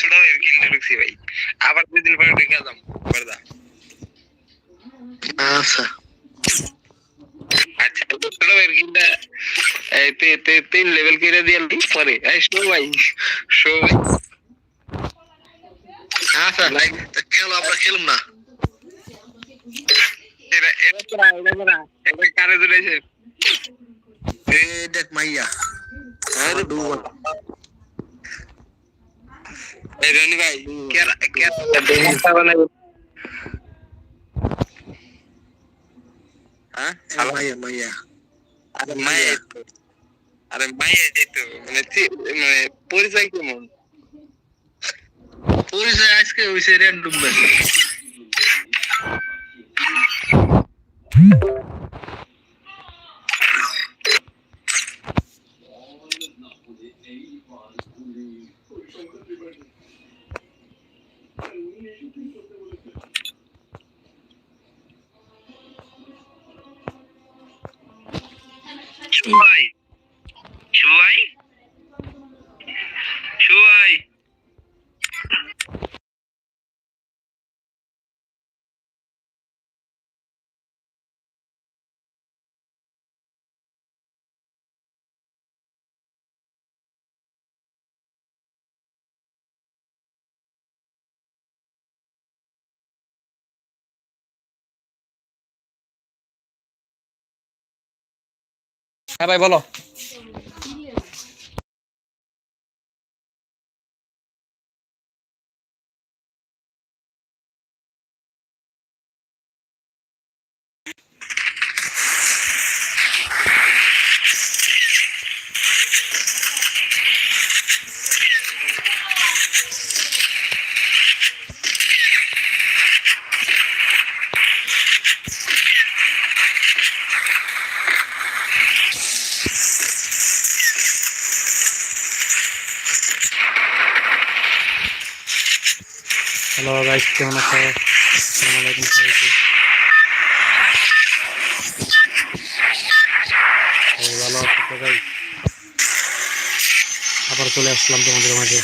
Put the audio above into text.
ছোট ভাইয়ের কিল্লে ঢুকছি ভাই। আবার দুই দিন পরে ঢুকে যাম পর্দা। আচ্ছা। আচ্ছা ছোট ভাইয়ের কিল্লা এই তে তে তিন লেভেল করে দিয়ে পরে। শো ভাই শো ভাই। আচ্ছা খেলো আমরা খেলুম না। এটা এটা করা এটা করা এটা কারে দেখ মাইয়া। আরে এই রনি ভাই কেরা কেরা বানাই হ্যাঁ হ্যালো মাইয়া মাইয়া আরে মায়ে তো আরে মায়ে তো মানে চি- মানে পরিচয় কেমন পরিচয় আজকে হইছে র্যান্ডম মেসেজ শুয়াই শুয়াই হ্যাঁ ভাই বলো। হ্যালো গাইস কেমন আছো? আসসালামু আলাইকুম, সবাইকে। সবাই ভালো আছো গাইস আবার চলে আসলাম তোমাদের মাঝে।